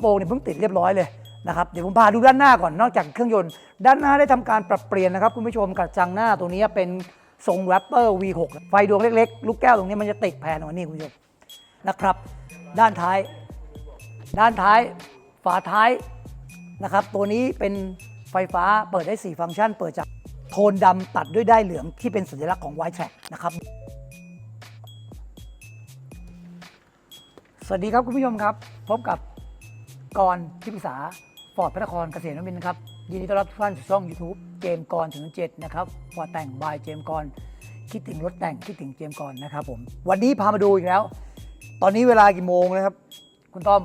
โปรงเนี่ยเพิ่งติดเรียบร้อยเลยนะครับเดี๋ยวผมพาดูด้านหน้าก่อนนอกจากเครื่องยนต์ ด้านหน้าได้ทำการปรับเปลี่ยนนะครับคุณผู้ชมกระจังหน้าตัวนี้เป็นทรงแรปเปอร์ V6 ไฟดวงเล็กๆ ลูกแก้วตรงนี้มันจะติดแผ่นของนี่คุณผู้ชมนะครับ ด้านท้าย ด้านท้ายฝาท้ายนะครับ ตัวนี้เป็นไฟฟ้าเปิดได้ 4 ฟังก์ชัน เปิดจากโทนดำตัดด้วยได้เหลืองที่เป็นสัญลักษณ์ของ White Track นะครับ สวัสดีครับคุณผู้ชมครับ พบกับ กรที่ปรึกษาฟอร์ดพระนครเกษตรนวมินทร์นะครับ ยินดีต้อนรับทุกท่านสู่ช่อง YouTube เจมส์กรถึงเจ็ดนะครับฟอร์ดแต่งบายเจมส์กรคิดถึงรถแต่งคิดถึงเจมส์กรนะครับผมวันนี้พามาดูอีกแล้ว ตอนนี้เวลากี่โมงนะครับ คุณต้อม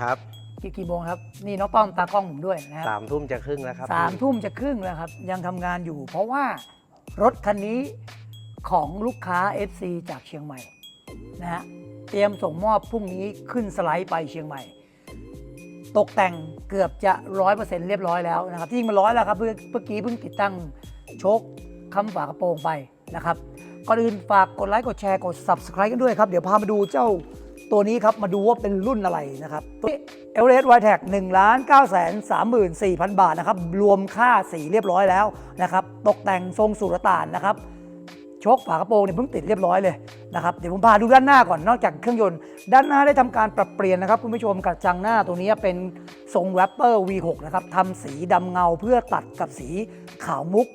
ครับกี่กี่โมงครับ นี่น้องต้อมตากล้องผมด้วยนะครับสามทุ่มจะครึ่งแล้วครับสามทุ่มจะครึ่งแล้วครับ ยังทำงานอยู่ เพราะว่ารถคันนี้ของลูกค้า FC จากเชียงใหม่นะฮะเตรียมส่งมอบพรุ่งนี้ขึ้นสไลด์ไปเชียงใหม่ ตกแต่งเกือบจะร้อยเปอร์เซ็นต์เรียบร้อยแล้วนะครับที่จริงมันร้อยแล้วครับเมื่อเมื่อกี้เพิ่งติดตั้งโชคคำฝากระโปรงไปนะครับก่อนอื่นฝากกดไลค์กดแชร์กด subscribe กันด้วยครับ เดี๋ยวพามาดูเจ้าตัวนี้ครับ มาดูว่าเป็นรุ่นอะไรนะครับตัวเอเวอเรสต์ไวแท็กหนึ่งล้านเก้าแสนสามหมื่นสี่พันบาทนะครับ รวมค่าสีเรียบร้อยแล้วนะครับ ตกแต่งทรงสุรต่านนะครับ โชคฝากระโปรงเนี่ยเพิ่งติดเรียบร้อยเลยนะครับเดี๋ยวผมพาดูด้านหน้าก่อนนอกจากเครื่องยนต์ ด้านหน้าได้ทำการปรับเปลี่ยนนะครับคุณผู้ชมกระจังหน้าตัวนี้เป็นทรงแรปเปอร์ V6 นะครับทำสีดำเงาเพื่อตัดกับสีขาวมุก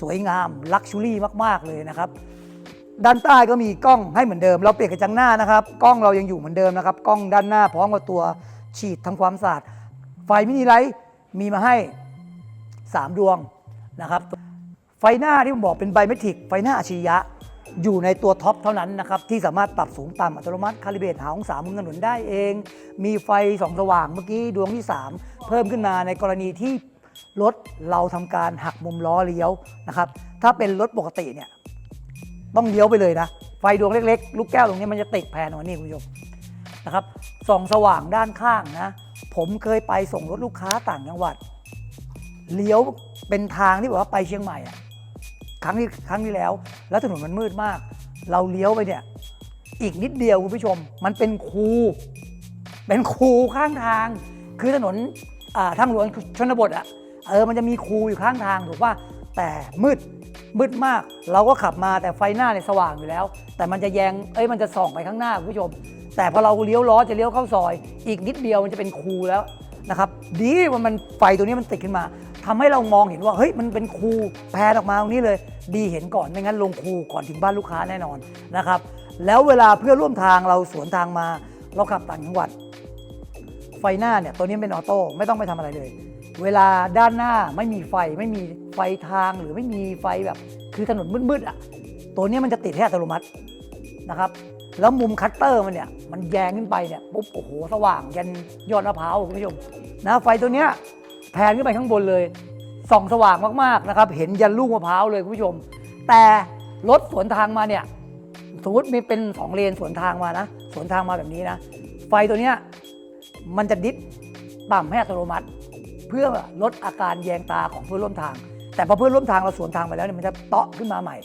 สวยงามลักชูรี่มากๆเลยนะครับด้านใต้ก็มีกล้องให้เหมือนเดิม เราเปลี่ยนกระจังหน้านะครับกล้องเรายังอยู่เหมือนเดิมนะครับกล้องด้านหน้าพร้อมกับตัวฉีดทำความสะอาดไฟมินิไลท์มีมาให้ 3 ดวงนะครับ ไฟหน้าที่ผมบอกเป็นไบเมทริกไฟหน้าอัจฉริยะ อยู่ในตัวท็อปเท่านั้นนะครับ ที่สามารถปรับสูงต่ำอัตโนมัติคาลิเบรตหาองศามุมถนนได้เอง มีไฟสองสว่างเมื่อกี้ดวงที่ 3 เพิ่มขึ้นมาในกรณีที่รถเราทำการหักมุมล้อเลี้ยวนะครับถ้าเป็นรถปกติเนี่ยต้องเลี้ยวไปเลยนะ ไฟดวงเล็กๆ ลูกแก้วตรงนี้มันจะติดแผ่นของนี่คุณผู้ชมนะครับส่องสว่างด้านข้างนะ ผมเคยไปส่งรถลูกค้าต่างจังหวัด เลี้ยวเป็นทางที่แบบว่าไปเชียงใหม่อะ ครั้งที่ครั้งที่แล้ว แล้วถนนมันมืดมาก เราเลี้ยวไปเนี่ย อีกนิดเดียวคุณผู้ชม มันเป็นคูเป็นคูข้างทาง คือถนนทางหลวงชนบทอะเออมันจะมีคูอยู่ข้างทางถูกป่ะแต่มืดมืดมาก เราก็ขับมาแต่ไฟหน้าเนี่ยสว่างอยู่แล้ว แต่มันจะแยงเอ้ยมันจะส่องไปข้างหน้าคุณผู้ชม แต่พอเราเลี้ยวล้อจะเลี้ยวเข้าซอย อีกนิดเดียวมันจะเป็นคูแล้วนะครับ ดีว่ามันไฟตัวนี้มันติดขึ้นมา ทำให้เรามองเห็นว่าเฮ้ยมันเป็นครูแพนออกมาตรงนี้เลย ดีเห็นก่อนไม่งั้นลงครูก่อนถึงบ้านลูกค้าแน่นอนนะครับแล้วเวลาเพื่อร่วมทางเราสวนทางมาเราขับต่างจังหวัด ไฟหน้าเนี่ยตัวนี้เป็นออโต้ไม่ต้องไปทำอะไรเลย เวลาด้านหน้าไม่มีไฟไม่มีไฟทางหรือไม่มีไฟแบบ คือถนนมืดๆอะตัวนี้มันจะติดให้อัตโนมัตินะครับแล้วมุมคัตเตอร์มันเนี่ยมันแยงขึ้นไปเนี่ยปุ๊บโอ้โหสว่างยันยอดมะพร้าวคุณผู้ชมนะไฟตัวเนี้ย แพนขึ้นไปข้างบนเลยส่องสว่างมากๆนะครับ เห็นยันลูกมะพร้าวเลยคุณผู้ชม แต่รถสวนทางมาเนี่ยสมมติมีเป็นสองเลนสวนทางมานะ สวนทางมาแบบนี้นะ ไฟตัวเนี้ยมันจะดิฟต่ำให้อัตโนมัติ เพื่อลดอาการแยงตาของเพื่อนร่วมทาง แต่พอเพื่อนร่วมทางเราสวนทางไปแล้วเนี่ยมันจะเตาะขึ้นมาใหม่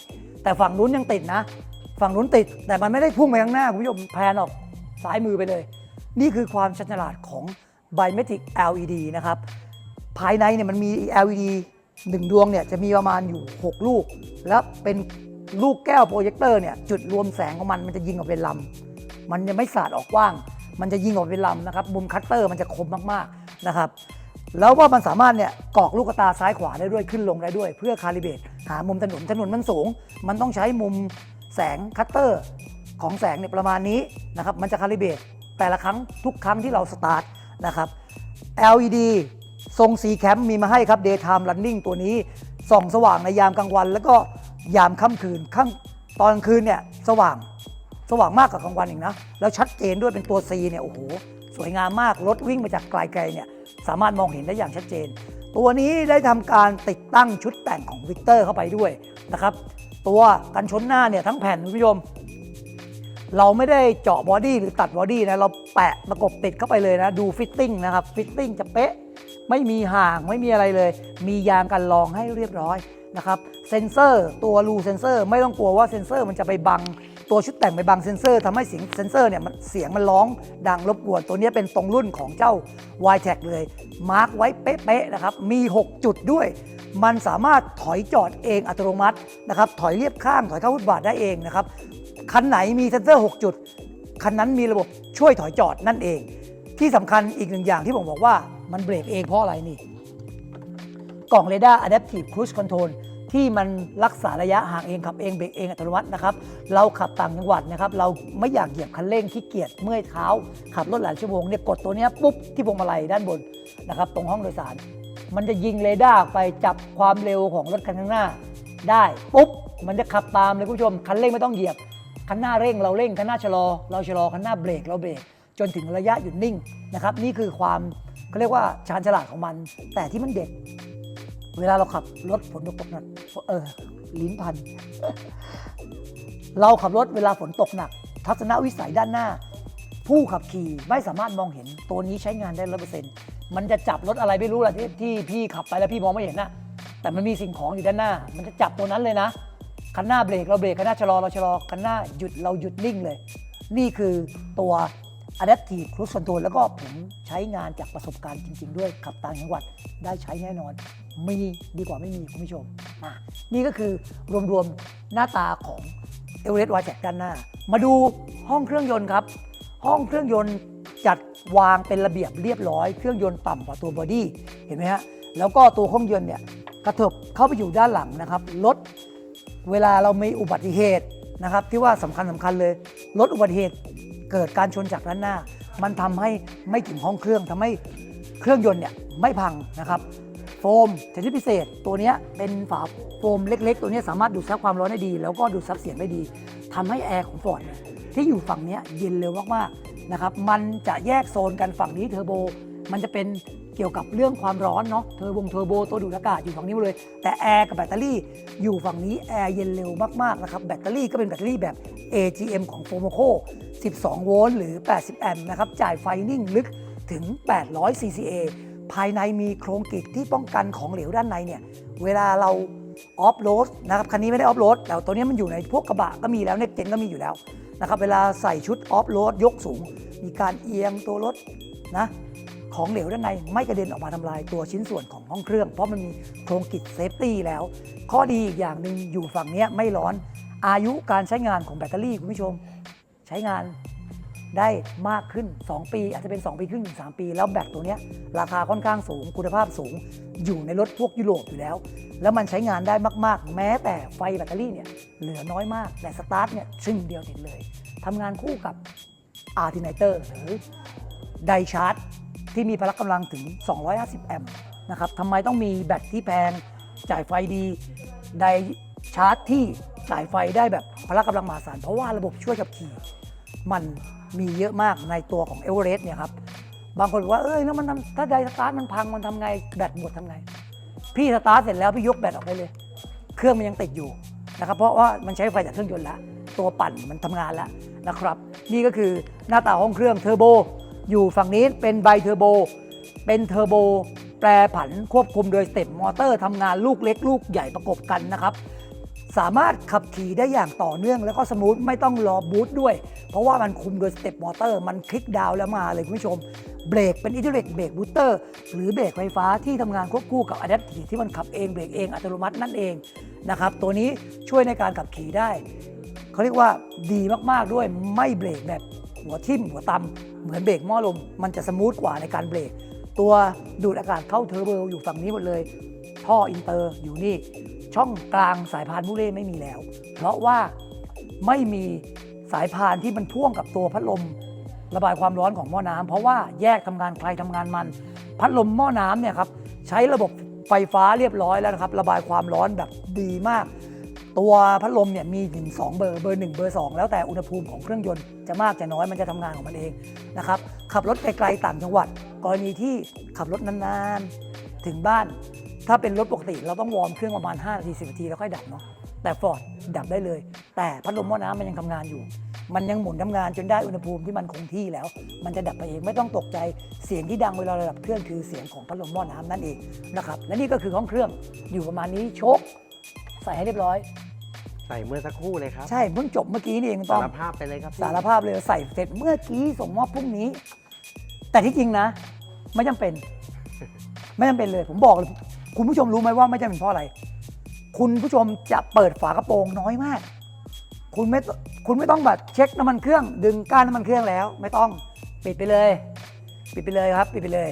แต่ฝั่งนู้นยังติดนะ ฝั่งนู้นติด แต่มันไม่ได้พุ่งไปข้างหน้าคุณผู้ชมแพนออกซ้ายมือไปเลย นี่คือความชันฉลาดของ Biometric LED นะครับ ภายในเนี่ยมันมี LED หนึ่งดวงเนี่ยจะมีประมาณอยู่ 6 ลูก แล้วเป็นลูกแก้วโปรเจคเตอร์เนี่ยจุดรวมแสงของมันมันจะยิงออกเป็นลำมันจะไม่สาดออกกว้าง มันจะยิงออกเป็นลำนะครับมุมคัตเตอร์มันจะคมมากๆนะครับแล้วว่ามันสามารถเนี่ยกอกลูกตาซ้ายขวาได้ด้วยขึ้นลงได้ด้วย เพื่อคาลิเบรตหามุมถนนถนนมันสูง มันต้องใช้มุมแสงคัตเตอร์ของแสงเนี่ยประมาณนี้นะครับมันจะคาลิเบรตแต่ละครั้งทุกครั้งที่เราสตาร์ทนะครับ LED ทรงสีแคมมีมาให้ครับ Daytime Running ตัวนี้ส่องสว่างในยามกลางวัน แล้วก็ยามค่ำคืนข้างตอนกลางคืนเนี่ยสว่างสว่างมากกว่ากลางวันอีกนะ แล้วชัดเจนด้วยเป็นตัว C เนี่ยโอ้โหสวยงามมากรถวิ่งมาจากไกลๆเนี่ยสามารถมองเห็นได้อย่างชัดเจน ตัวนี้ได้ทำการติดตั้งชุดแต่งของวิกเตอร์เข้าไปด้วยนะครับตัวกันชนหน้าเนี่ยทั้งแผ่นคุณผู้ชมเราไม่ได้เจาะบอดี้หรือตัดบอดี้นะเราแปะประกบติดเข้าไปเลยนะ ดูฟิตติ้งนะครับ ฟิตติ้งจะเป๊ะ ไม่มีห่างไม่มีอะไรเลย มียางกันรองให้เรียบร้อยนะครับเซนเซอร์ตัวรูเซนเซอร์ไม่ต้องกลัวว่าเซนเซอร์มันจะไปบังตัวชุดแต่งไปบังเซนเซอร์ทำให้เสียงเซนเซอร์เนี่ยมันเสียงมันร้องดังรบกวน ตัวนี้เป็นตรงรุ่นของเจ้า y t e c เลย มาร์กไว้เป๊ะๆนะครับ มี 6 จุดด้วย มันสามารถถอยจอดเองอัตโนมัตินะครับถอยเรียบข้างถอยเข้าฟุตบาทได้เองนะครับ คันไหนมีเซนเซอร์ 6 จุด คันนั้นมีระบบช่วยถอยจอดนั่นเอง ที่สำคัญอีกหนึ่งอย่างที่ผมบอกว่า มันเบรกเองเพราะอะไรนี่ กล่องเรดาร์ Adaptive Cruise Control ที่มันรักษาระยะห่างเองขับเองเบรกเองอัตโนมัตินะครับ เราขับต่างจังหวัดนะครับ เราไม่อยากเหยียบคันเร่งขี้เกียจเมื่อยเท้า ขับรถหลายชั่วโมงเนี่ยกดตัวนี้ปุ๊บที่พวงมาลัยด้านบนนะครับ ตรงห้องโดยสาร มันจะยิงเรดาร์ไปจับความเร็วของรถคันข้างหน้า ได้ปุ๊บมันจะขับตามเลยคุณผู้ชมคันเร่งไม่ต้องเหยียบคันหน้าเร่งเราเร่งคันหน้าชะลอ เราชะลอคันหน้าเบรกเราเบรกจนถึงระยะหยุดนิ่งนะครับนี่คือความ เขาเรียกว่าชาญฉลาดของมัน แต่ที่มันเด็ด เวลาเราขับรถฝนตกหนักเออลิ้นพัน เราขับรถเวลาฝนตกหนัก ทัศนวิสัยด้านหน้า ผู้ขับขี่ไม่สามารถมองเห็นตัวนี้ใช้งานได้ร้อยเปอร์เซ็นต์มันจะจับรถอะไรไม่รู้ล่ะที่ที่พี่ขับไปแล้วพี่มองไม่เห็นนะแต่มันมีสิ่งของอยู่ด้านหน้า มันจะจับตัวนั้นเลยนะคันหน้าเบรกเราเบรกคันหน้าชะลอเราชะลอคันหน้าหยุดเราหยุดนิ่งเลย นี่คือตัว Adaptive Cruise Control แล้วก็ผมใช้งานจากประสบการณ์จริง ๆ ด้วยขับต่างจังหวัดได้ใช้แน่นอน มีดีกว่าไม่มีคุณผู้ชมอะนี่ก็คือรวมๆหน้าตาของ e v e r e s t y แ e ด้านหน้า มาดูห้องเครื่องยนต์ครับ ห้องเครื่องยนต์จัดวางเป็นระเบียบเรียบร้อย เครื่องยนต์ต่ำกว่าตัวบอดี้เห็นไหมฮะแล้วก็ตัวเครื่องยนต์เนี่ยกระเถิบเข้าไปอยู่ด้านหลังนะครับลดเวลาเรามีอุบัติเหตุนะครับที่ว่าสำคัญสำคัญเลยลดอุบัติเหตุ เกิดการชนจากด้านหน้า มันทำให้ไม่ถึงห้องเครื่องทำให้เครื่องยนต์เนี่ยไม่พังนะครับ โฟมชนิดพิเศษตัวเนี้ยเป็นฝาโฟมเล็ก ๆ ตัวเนี้ยสามารถดูดซับความร้อนได้ดี แล้วก็ดูดซับเสียงได้ดีทำให้แอร์ของฟอร์ดที่อยู่ฝั่งนี้เย็นเร็วมากๆนะครับมันจะแยกโซนกันฝั่งนี้เทอร์โบ มันจะเป็นเกี่ยวกับเรื่องความร้อนเนาะเทอร์โบเทอร์โบตัวดูดอากาศอยู่ฝั่งนี้หมดเลย แต่แอร์กับแบตเตอรี่อยู่ฝั่งนี้แอร์เย็นเร็วมากๆนะครับแบตเตอรี่ก็เป็นแบตเตอรี่แบบ AGM ของ f o m o c o 12 โวลต์หรือ 80 แอมป์นะครับ จ่ายไฟนิ่งลึกถึง 800 CCA ภายในมีโครงกริดที่ป้องกันของเหลวด้านในเนี่ย เวลาเราออฟโรดนะครับ คันนี้ไม่ได้ออฟโรดแต่ตัวนี้มันอยู่ในพวกกระบะก็มีแล้วในเก๋งก็มีอยู่แล้วนะครับเวลาใส่ชุดออฟโรดยกสูง มีการเอียงตัวรถนะของเหลวด้านในไม่กระเด็นออกมาทำลายตัวชิ้นส่วนของห้องเครื่อง เพราะมันมีโครงกิจเซฟตี้แล้ว ข้อดีอีกอย่างหนึ่งอยู่ฝั่งนี้ไม่ร้อน อายุการใช้งานของแบตเตอรี่คุณผู้ชม ใช้งานได้มากขึ้น 2 ปี อาจจะเป็น 2 ปีครึ่งถึง3ปี แล้วแบตตัวนี้ราคาค่อนข้างสูงคุณภาพสูง อยู่ในรถพวกยุโรปอยู่แล้ว แล้วมันใช้งานได้มากๆ แม้แต่ไฟแบตเตอรี่เนี่ยเหลือน้อยมาก แต่สตาร์ทเนี่ยชึ่งเดียวติดเลยทำงานคู่กับอาร์ติไนเตอร์หรือไดชาร์จที่มีพละกำลังถึง 250 แอมป์นะครับทำไมต้องมีแบตที่แพงจ่ายไฟดีไดชาร์จที่ จ่ายไฟได้แบบพละกำลังมหาศาลเพราะว่าระบบช่วยขับขี่ มันมีเยอะมากในตัวของเอเวอเรสต์เนี่ยครับบางคนบอกว่าเอ้ยแล้วมันทำถ้าไดสตาร์ทมันพังมันทำไงแบตหมดทำไง พี่สตาร์ทเสร็จแล้วพี่ยกแบตออกไปเลย เครื่องมันยังติดอยู่นะครับเพราะว่ามันใช้ไฟจากเครื่องยนต์แล้วตัวปั่นมันทำงานแล้วนะครับ นี่ก็คือหน้าตาห้องเครื่องเทอร์โบอยู่ฝั่งนี้เป็นไบเทอร์โบเป็นเทอร์โบแปรผันควบคุมโดยสเต็ปมอเตอร์ทำงานลูกเล็กลูกใหญ่ประกบกันนะครับ สามารถขับขี่ได้อย่างต่อเนื่องแล้วก็สมูทไม่ต้องรอบูตด้วย เพราะว่ามันคุมโดยสเต็ปมอเตอร์มันคลิกดาวแล้วมาเลยคุณผู้ชม เบรกเป็นอิเทอร์เน็ตเบรกบูสเตอร์หรือเบรกไฟฟ้าที่ทำงานควบคู่กับอะแดปทีที่มันขับเองเบรกเองอัตโนมัตินั่นเองนะครับตัวนี้ช่วยในการขับขี่ได้เขาเรียกว่าดีมากๆด้วยไม่เบรกแบบหัวทิ่มหัวตำเหมือนเบรกหม้อลม มันจะสมูทกว่าในการเบรกตัวดูดอากาศเข้าเทอร์โบอยู่ฝั่งนี้หมดเลย ท่ออินเตอร์อยู่นี่ ช่องกลางสายพานมูเล่ไม่มีแล้ว เพราะว่าไม่มีสายพานที่มันพ่วงกับตัวพัดลม ระบายความร้อนของหม้อน้ำเพราะว่าแยกทำงานใครทำงานมัน พัดลมหม้อน้ำเนี่ยครับใช้ระบบไฟฟ้าเรียบร้อยแล้วนะครับ ระบายความร้อนแบบดีมาก ตัวพัดลมเนี่ยมีถึง2เบอร์เบอร์ 1 เบอร์ 2 แล้วแต่อุณหภูมิของเครื่องยนต์จะมากจะน้อยมันจะทำงานของมันเองนะครับขับรถไกลๆต่างจังหวัด กรณีที่ขับรถนานๆ ถึงบ้าน ถ้าเป็นรถปกติเราต้องวอร์มเครื่องประมาณ5นาที10นาทีแล้วค่อยดับเนาะแต่ฟอร์ดดับได้เลย แต่พัดลมหม้อน้ำมันยังทำงานอยู่ มันยังหมุนทำงานจนได้อุณหภูมิที่มันคงที่แล้ว มันจะดับไปเองไม่ต้องตกใจเสียงที่ดังเวลาเราดับเครื่องคือเสียงของพัดลมหม้อน้ำนั่นเองนะครับและนี่ก็คือห้องเครื่องอยู่ประมาณนี้โชคใส่ให้เรียบร้อย ใส่เมื่อสักครู่เลยครับ ใช่เพิ่งจบเมื่อกี้นี่เองต้อสางรภาพไปเลยครับพี่สารภาพเลยใส่เสร็จเมื่อกี้ส่งมอบพรุ่งนี้ แต่ที่จริงนะ ไม่จำเป็น ไม่จำเป็นเลย ผมบอกเลย คุณผู้ชมรู้ไหมว่าไม่จำเป็นเพราะอะไร คุณผู้ชมจะเปิดฝากระโปรงน้อยมาก คุณไม่ตคุณไม่ต้องแบบเช็คน้ำมันเครื่อง ดึงก้านน้ำมันเครื่องแล้ว ไม่ต้องปิดไปเลย ปิดไปเลยครับปิดไปเลย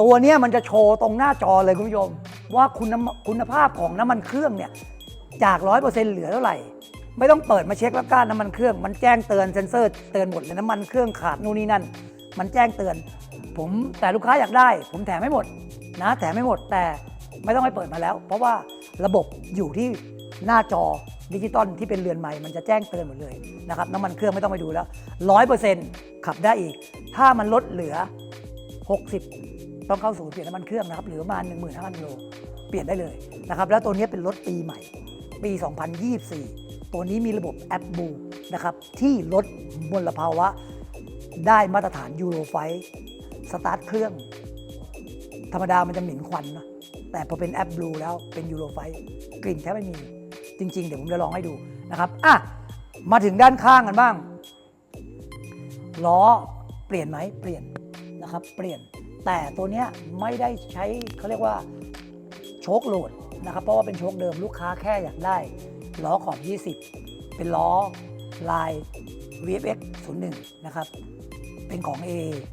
ตัวเนี้ยมันจะโชว์ตรงหน้าจอเลยคุณผู้ชม ว่าคุณคุณภาพของน้ำมันเครื่องเนี่ยจากร้อยเปอร์เซ็นต์เหลือเท่าไหร่ไม่ต้องเปิดมาเช็คแล้วก้านน้ำมันเครื่อง มันแจ้งเตือนเซ็นเซอร์เตือนหมดเลยน้ำมันเครื่องขาดนู่นนี่นั่น มันแจ้งเตือน ผมแต่ลูกค้าอยากได้ ผมแถมไม่หมด นะแถมไม่หมดแต่ไม่ต้องไปเปิดมาแล้ว เพราะว่าระบบอยู่ที่หน้าจอดิจิตอลที่เป็นเรือนใหม่ มันจะแจ้งเตือนหมดเลยนะครับน้ำมันเครื่องไม่ต้องไปดูแล้วร้อยเปอร์เซ็นต์ขับได้อีก ถ้ามันลดเหลือ 60 ต้องเข้าศูนย์เปลี่ยนน้ำมันเครื่องนะครับหลือประมาณ 15,000กิโลเปลี่ยนได้เลยนะครับแล้วตัวนี้เป็นรถปีใหม่ ปี 2024 ตัวนี้มีระบบแอปบูนะครับที่ลดมลภาวะได้มาตรฐานยูโรไฟสตาร์ทเครื่อง ธรรมดามันจะเหม็นควันนะแต่พอเป็นแอปบลูแล้วเป็นยูโรไฟกลิ่นแทบไม่มีจริง ๆ เดี๋ยวผมจะลองให้ดูนะครับอะมาถึงด้านข้างกันบ้างล้อเปลี่ยนไหมเปลี่ยนนะครับ เปลี่ยนแต่ตัวเนี้ยไม่ได้ใช้เขาเรียกว่าโชคโหลดนะครับ เพราะว่าเป็นโชคเดิมลูกค้าแค่อยากได้ล้อขอบ 20 เป็นล้อลาย VFX 01 นะครับ เป็นของ A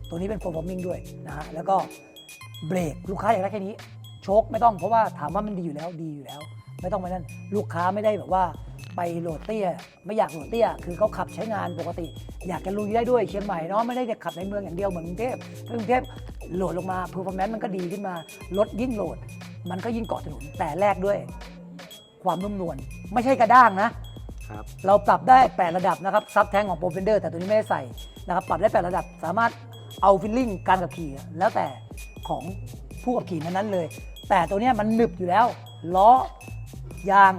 ตัวนี้เป็น performing ด้วยนะฮะแล้วก็ เบรกลูกค้าอยากได้แค่นี้โชคไม่ต้องเพราะว่าถามว่ามันดีอยู่แล้วดีอยู่แล้ว ไม่ต้องไปนั่นลูกค้าไม่ได้แบบว่าไปโหลดเตี้ย ไม่อยากโหลดเตี้ย คือเขาขับใช้งานปกติ อยากจะลุยได้ด้วยเชียงใหม่เนาะไม่ได้จะขับในเมืองอย่างเดียวเหมือนกรุงเทพถ้ากรุงเทพโหลดลงมา performance มันก็ดีขึ้นมารถยิ่งโหลด มันก็ยิ่งเกาะถนนแต่แรกด้วย ความนุ่มนวลไม่ใช่กระด้างนะ ครับเราปรับได้ 8 ระดับนะครับซับแทงของโปรเฟนเดอร์แต่ตัวนี้ไม่ได้ใส่นะครับปรับได้ 8 ระดับสามารถเอาฟิลลิ่งการขับขี่แล้วแต่ ของผู้ขับขี่นั้นๆเลย แต่ตัวนี้มันหนึบอยู่แล้วล้อยาง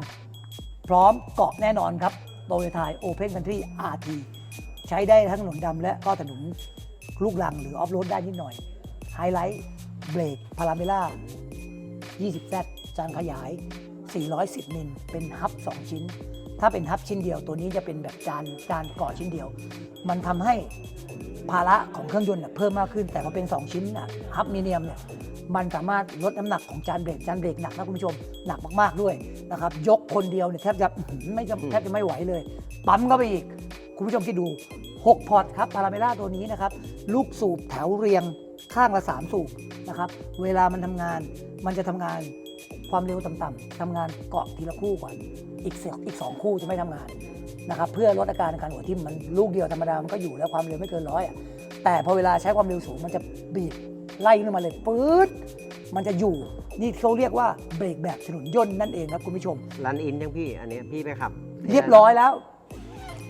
พร้อมเกาะแน่นอนครับโตโยต้าโอเพนคันทรี RT ใช้ได้ทั้งถนนดำและก็ถนนลูกรังหรือออฟโรดได้นิดหน่อยไฮไลท์เบรกพาราเมล่า 20Z จานขยาย 410 มิล เป็นฮับ 2 ชิ้น ถ้าเป็นฮับชิ้นเดียวตัวนี้จะเป็นแบบจานจานเกาะชิ้นเดียว มันทำให้ภาระของเครื่องยนต์น่ะเพิ่มมากขึ้น แต่พอเป็น 2 ชิ้นน่ะฮับมีเนียมเนี่ยมันสามารถลดน้ำหนักของจานเบรกจานเบรกหนักนะคุณผู้ชมหนักมากๆด้วยนะครับยกคนเดียวเนี่ยแทบจะอื้อหือไม่จะแทบจะไม่ไหวเลย ปั๊มก็ไปอีก คุณผู้ชมคิดดู 6 พอร์ตครับพาราเมล่าตัวนี้นะครับลูกสูบแถวเรียงข้างละ 3 สูบนะครับเวลามันทำงานมันจะทำงานความเร็วต่ำๆทำงานเกาะทีละคู่ก่อน อีกเสอีก2คู่จะไม่ทำงานนะครับเพื่อลดอาการการหัวทิ่มมันลูกเดียวธรรมดามันก็อยู่แล้วความเร็วไม่เกินร้อยอะแต่พอเวลาใช้ความเร็วสูงมันจะบีบไล่ขึ้นมาเลยปื๊ดมันจะอยู่นี่เขาเรียกว่าเบรกแบบถนนย่นนั่นเองครับคุณผู้ชมรันอินยังพี่อันเนี้ยพี่ไปขับ เรียบร้อยแล้ว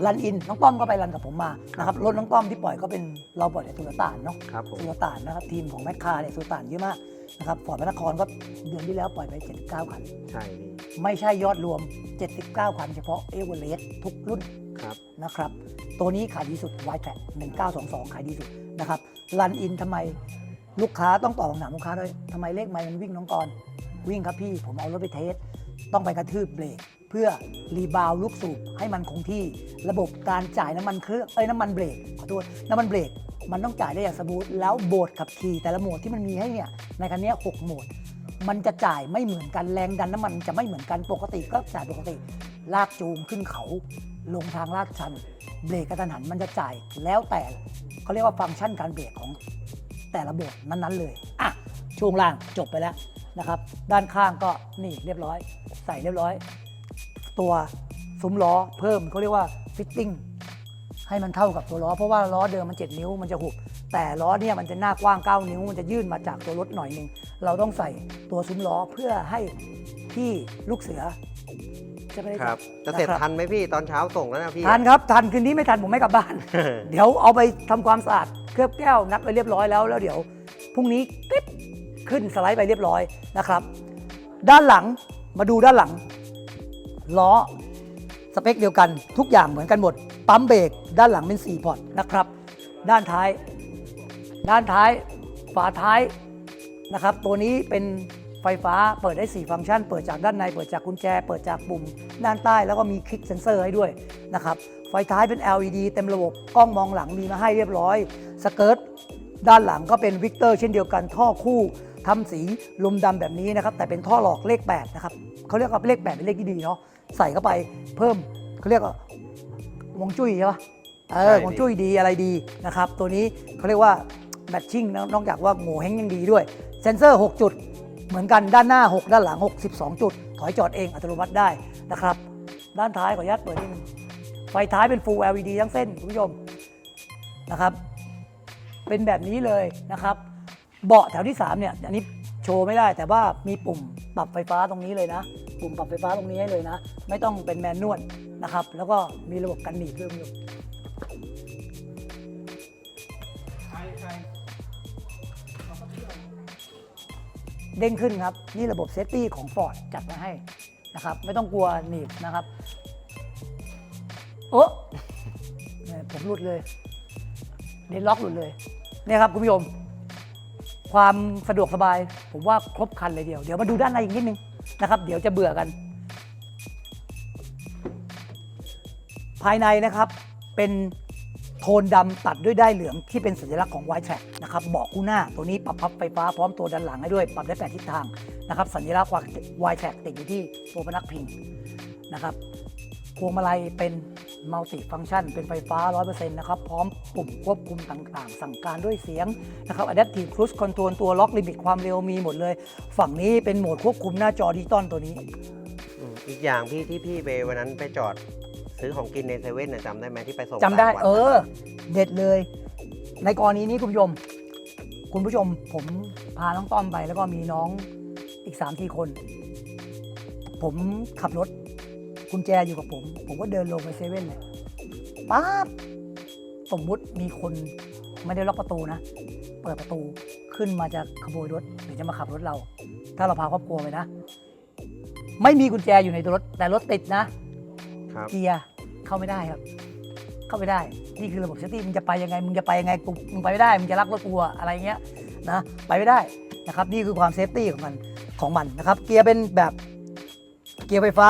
รันอินน้องต้อมก็ไปรันกับผมมานะครับรถน้องต้อมที่ปล่อยก็เป็นเราปล่อยในสุลต่านเนาะครับผมสุลต่านนะครับทีมของแมคคาเนี่ยสุลต่านเยอะมาก นะครับฟอร์ดพระนครก็เดือนที่แล้วปล่อยไป 79 คัน ใช่พี่ไม่ใช่ยอดรวม 79 คันเฉพาะเอเวอเรสต์ทุกรุ่นครับนะครับ ตัวนี้ขายดีสุด y t 1 1922 ขายดีสุดนะครับรันอินทำไมลูกค้าต้องตอบคำถามลูกค้าด้วยทำไมเลขไมล์มันวิ่งน้องกรวิ่งครับพี่ ผมเอารถไปเทส ต้องไปกระทืบเบรกเพื่อรีบาวด์ลูกสูบให้มันคงที่ ระบบการจ่ายน้ำมันเครื่องเอ้ยน้ำมันเบรกขอโทษน้ำมันเบรก มันต้องจ่ายได้อย่างสมูทแล้วโบดขับขี่แต่ละโหมดที่มันมีให้เนี่ยในคันนี้หกโหมด มันจะจ่ายไม่เหมือนกันแรงดันน้ำมันจะไม่เหมือนกันปกติก็จ่ายปกติ ลากจูงขึ้นเขาลงทางลาดชัน เบรกกระทันหันมันจะจ่ายแล้วแต่เขาเรียกว่าฟังก์ชันการเบรกของแต่ละโหมดนั้นๆเลยอะช่วงล่างจบไปแล้วนะครับ ด้านข้างก็นี่เรียบร้อย ใส่เรียบร้อย ตัวซุ้มล้อเพิ่มเขาเรียกว่าฟิตติ้ง ให้มันเท่ากับตัวล้อ เพราะว่าล้อเดิมมัน 7 นิ้วมันจะหุบ แต่ล้อเนี่ยมันจะหน้ากว้าง 9 นิ้ว มันจะยื่นมาจากตัวรถหน่อยหนึ่งเราต้องใส่ตัวซุ้มล้อเพื่อให้พี่ลูกเสือจะไม่ได้ครับ จะเสร็จนคบทันไหมพี่ตอนเช้าส่งแล้วนะพี่ทันครับทันคืนนี้ไม่ทันผมไม่กลับบ้าน เดี๋ยวเอาไปทำความสะอาดเคลือบแก้วนัดไว้เรียบร้อยแล้วแล้วเดี๋ยวพรุ่งนี้ปิ๊บขึ้นสไลด์ไปเรียบร้อยนะครับ ด้านหลังมาดูด้านหลังล้อ สเปคเดียวกันทุกอย่างเหมือนกันหมด ปั๊มเบรกด้านหลังเป็น 4 พอร์ตนะครับ ด้านท้าย ด้านท้ายฝาท้ายนะครับ ตัวนี้เป็นไฟฟ้าเปิดได้ 4 ฟังก์ชัน เปิดจากด้านใน เปิดจากกุญแจ เปิดจากปุ่ม ด้านใต้แล้วก็มีคลิกเซนเซอร์ให้ด้วยนะครับไฟท้ายเป็น LED เต็มระบบกล้องมองหลังมีมาให้เรียบร้อยสเกิร์ตด้านหลังก็เป็นวิกเตอร์เช่นเดียวกันท่อคู่ทำสีลมดำแบบนี้นะครับแต่เป็นท่อหลอกเลข8นะครับเขาเรียกว่าเลข8เป็นเลขที่ดีเนาะ ใส่เข้าไปเพิ่มเขาเรียกว่าฮวงจุ้ยใช่ปะเออใช่ฮวงจุ้ยดีอะไรดีนะครับ ตัวนี้เขาเรียกว่าแมทชิ่งนอกจากว่าโง่เฮงยังดีด้วย เซนเซอร์ 6 จุด เหมือนกันด้านหน้า 6 ด้านหลัง 6 12 จุด ถอยจอดเองอัตโนมัติได้นะครับ ด้านท้ายขออนุญาตเปิดนิดนึงไฟท้ายเป็น Full LED ทั้งเส้นคุณผู้ชมนะครับ เป็นแบบนี้เลยนะครับ เบาะแถวที่ 3 เนี่ย อันนี้โชว์ไม่ได้แต่ว่ามีปุ่มปรับไฟฟ้าตรงนี้เลยนะ ปุ่มปรับไฟฟ้าตรงนี้ให้เลยนะ ไม่ต้องเป็นแมนนวลนะครับ แล้วก็มีระบบกันหนีบด้วยคุณผู้เด้งขึ้นครับ นี่ระบบเซฟตี้ของ Ford จัดมาให้นะครับ ไม่ต้องกลัวหนีบนะครับโอ้ผมหลุดเลยเดนล็อกหลุดเลยเนี่ยครับคุณผู้ชม ความสะดวกสบาย ผมว่าครบครันเลยเดียว เดี๋ยวมาดูด้านในอีกนิดนึง นะครับ เดี๋ยวจะเบื่อกัน ภายในนะครับเป็นโทนดำตัดด้วยได้เหลืองที่เป็นสัญลักษณ์ของ White Track นะครับเบาะคู่หน้าตัวนี้ปรับพับไฟฟ้าพร้อมตัวด้านหลังให้ด้วย ปรับได้8ทิศทางนะครับสัญลักษณ์ White Track ติดอยู่ที่ตัวพนักพิงนะครับพวงมาลัยเป็น มัลติฟัง c t ชันเป็นไฟฟ้า 100%นะครับ พร้อมปุ่มควบคุมต่างๆ สั่งการด้วยเสียงนะครับ Adaptive Cruise Control ตัวล็อกลิมิตความเร็วมีหมดเลย ฝั่งนี้เป็นโหมดควบคุมหน้าจอดิจิตอลตัวนี้ อืมอีกอย่างพี่ที่พี่ไปวันนั้นไปจอดซื้อของกินในเซเว่นนะจำได้ไหมที่ไปส่งจำได้ต่างวัเออ เด็ดเลย ในกรณีนี้คุณผู้ชม คุณผู้ชมผมพาน้องต้อมไปแล้วก็มีน้องอีก3ามสี่คน ผมขับรถ กุญแจอยู่กับผม ผมก็เดินลงไปเซเว่นเลยป๊าบสมมุติมีคนไม่ได้ล็อกประตูนะ เปิดประตูขึ้นมาจะขโมยรถหรือจะมาขับรถเรา ถ้าเราพาครอบครัวไปนะ ไม่มีกุญแจอยู่ในตัวรถ แต่รถติดนะ ครับ เกียร์เข้าไม่ได้ครับ เข้าไม่ได้ นี่คือระบบเซฟตี้มึงจะไปยังไงมึงจะไปยังไงกูมึงไปไม่ได้มึงจะลักรถกูอะอะไรเงี้ยนะไปไม่ได้นะครับ นี่คือความเซฟตี้ของมันของมันนะครับ เกียร์เป็นแบบเกียร์ไฟฟ้า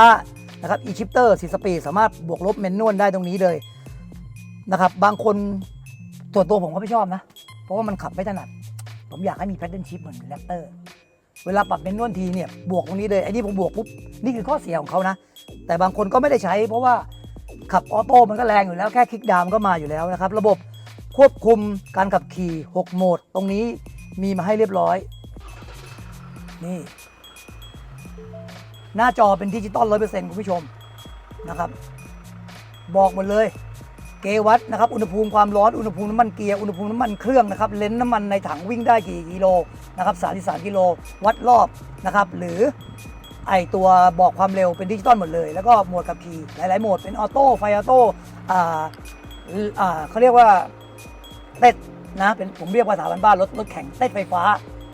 นะครับ e-shifter 4สปีดสามารถบวกลบเมนนวลได้ตรงนี้เลยนะครับบางคนส่วนตัวผมก็ไม่ชอบนะ เพราะว่ามันขับไม่ถนัด ผมอยากให้มี paddle shift เหมือนแรปเตอร์เวลาปรับเมนนวลทีเนี่ยบวกตรงนี้เลยไอ้นี่ผมบวกปุ๊บนี่คือข้อเสียของเขานะ แต่บางคนก็ไม่ได้ใช้ เพราะว่าขับออโต้มันก็แรงอยู่แล้วแค่คลิกดาวน์ก็มาอยู่แล้วนะครับ ระบบควบคุมการขับขี่ 6 โหมด ตรงนี้มีมาให้เรียบร้อย นี่ หน้าจอเป็นดิจิตอลร้อยเปอร์เซ็นต์คุณผู้ชมนะครับ บอกหมดเลย เกวัตนะครับ อุณหภูมิความร้อน อุณหภูมิน้ำมันเกียร์ อุณหภูมิน้ำมันเครื่องนะครับ เลนส์น้ำมันในถังวิ่งได้กี่กิโลนะครับ33กิโล วัดรอบนะครับ หรือไอตัวบอกความเร็วเป็นดิจิตอลหมดเลย แล้วก็โหมดขับขี่หลาย ๆ โหมด เป็นออโต้ ไฟออโต้อ่าอ่าเขาเรียกว่าเต้นนะ เป็นผมเรียกภาษาบ้านๆรถรถแข่งเต้นไฟฟ้า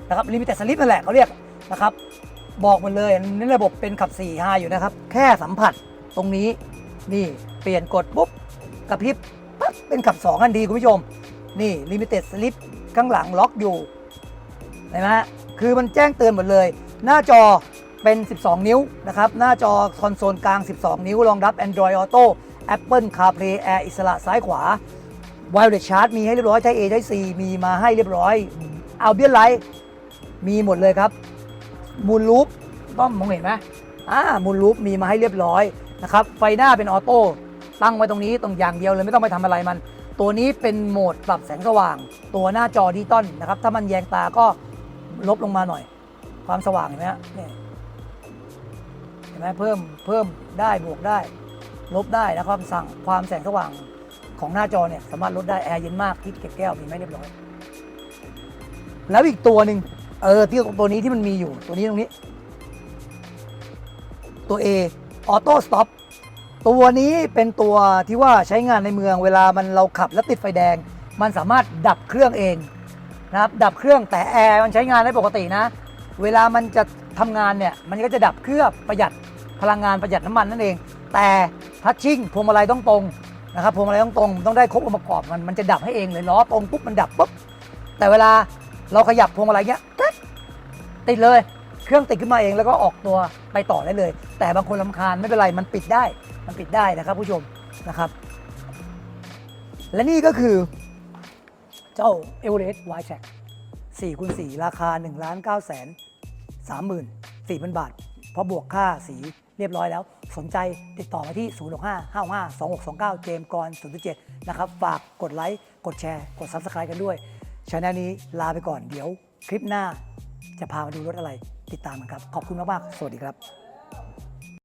นะครับลิมิเต็ดสลิปนั่นแหละเขาเรียกนะครับ บอกหมดเลยนี่ระบบเป็นขับ4 5อยู่นะครับ แค่สัมผัสตรงนี้นี่เปลี่ยนกดปุ๊บกระพริบปั๊บเป็นขับ2ทันทีคุณผู้ชม นี่ลิมิเต็ดสลิปข้างหลังล็อกอยู่เห็นไหมฮะคือมันแจ้งเตือนหมดเลย หน้าจอเป็น 12 นิ้วนะครับ หน้าจอคอนโซลกลาง 12 นิ้วรองรับ Android Auto Apple CarPlay Air อิสระซ้ายขวา Wireless Charge มีให้เรียบร้อย Type A Type C มีมาให้เรียบร้อย Albion Light มีหมดเลยครับ มูลลูปต้องมองเห็นไหมอ่ามูลลูปมีมาให้เรียบร้อยนะครับ ไฟหน้าเป็นออโต้ตั้งไว้ตรงนี้ตรงอย่างเดียวเลยไม่ต้องไปทำอะไรมัน ตัวนี้เป็นโหมดปรับแสงสว่าง ตัวหน้าจอดิจิตอลนะครับ ถ้ามันแยงตาก็ลบลงมาหน่อย ความสว่างเห็นไหมฮะนี่เห็นไหมเพิ่มเพิ่มได้บวกได้ ลบได้นะครับสั่งความแสงสว่างของหน้าจอเนี่ยสามารถลดได้แอร์เย็นมากที่เก็บแก้วมีไหมเรียบร้อย แล้วอีกตัวหนึ่ง เออที่ตัวนี้ที่มันมีอยู่ตัวนี้ตรงนี้ ตัว A Auto Stop ตัวนี้เป็นตัวที่ว่าใช้งานในเมืองเวลามันเราขับแล้วติดไฟแดง มันสามารถดับเครื่องเองนะครับดับเครื่องแต่แอร์มันใช้งานได้ปกตินะ เวลามันจะทำงานเนี่ยมันก็จะดับเครื่องประหยัดพลังงานประหยัดน้ำมันนั่นเอง แต่ทัชชิ่งพวงมาลัยต้องตรงนะครับพวงมาลัยต้องตรงต้องได้ครบองค์ประกอบมันมันจะดับให้เองเลยล้อตรงปุ๊บมันดับปุ๊บแต่เวลาเราขยับพวงมาลัยเงี้ย ติดเลย เครื่องติดขึ้นมาเองแล้วก็ออกตัวไปต่อได้เลย แต่บางคนลำคาญไม่เป็นไรมันปิดได้ มันปิดได้นะครับผู้ชมนะครับ และนี่ก็คือ เจ้า e v e r e s t y t r a c 4คูณ4ราคา1ล้าน9แสน34,000บาทเพราะบวกค่าสีเรียบร้อยแล้ว สนใจติดต่อมาที่ 065 55 2629 เจมส์กร0.7 นะครับ ฝากกดไลค์ กดแชร์ กด Subscribe กันด้วยช anel นี้ลาไปก่อนเดี๋ยวคลิปหน้า จะพามาดูรถอะไรติดตามกันครับ ขอบคุณมากๆสวัสดีครับ